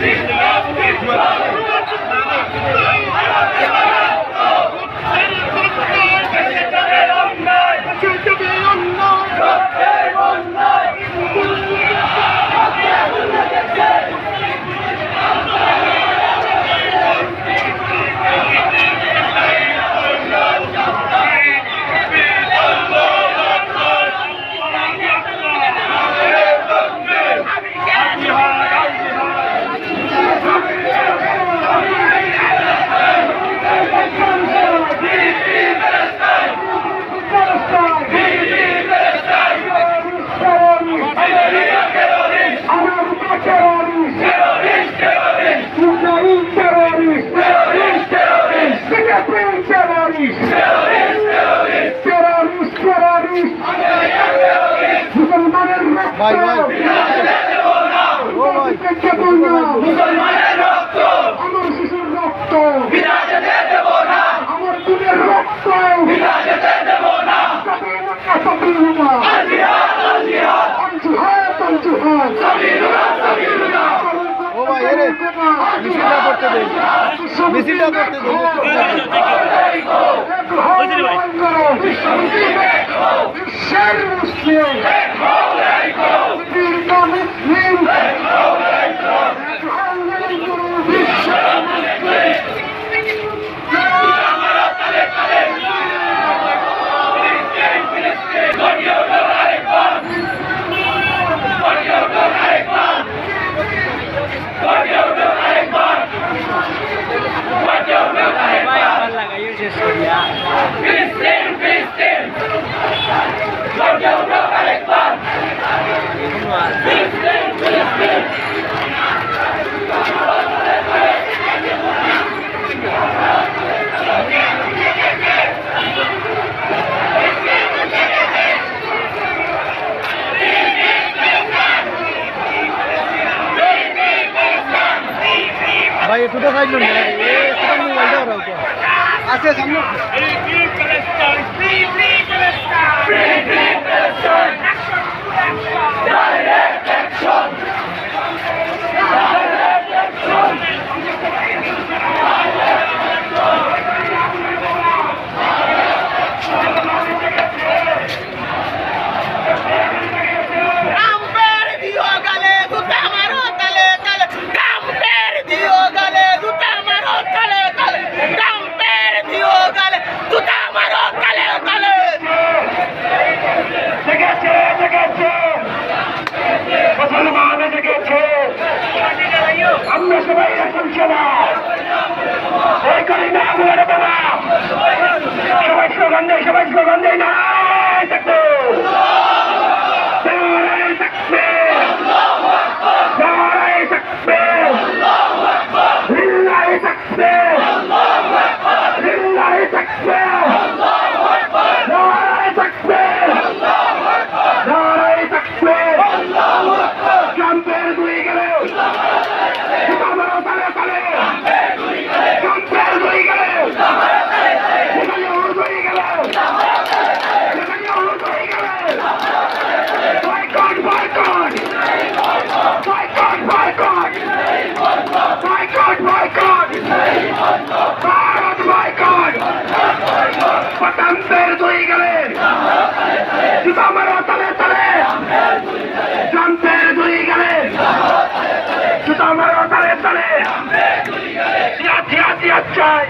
Thank you. মুসলমানের রক্ত। আমার শিশুর রক্ত। আমার তুলের রক্ত। أنتم هات أنتم هات ভাই মিছিলটা করতে দেই মিছিলটা করতে দেই মুসলিম ফিলিস্তিন ফিলিস্তিন গর্জে উঠো আরেকবার ফিলিস্তিন Free, free Palestine! Free, free Palestine! Free, free! আমরা সবাই এখন সবাই ওই করি না, আমাদের বাবা সবাই স্লোগান দেয়, সবাই স্লোগান দেয়, না পতন্তের দুই গেলে। জুতা মারো তলে তলে। জানতের দুই গেলে। জুতা মারো তলে তলে। জিয়া জিয়া জিয়া চাই।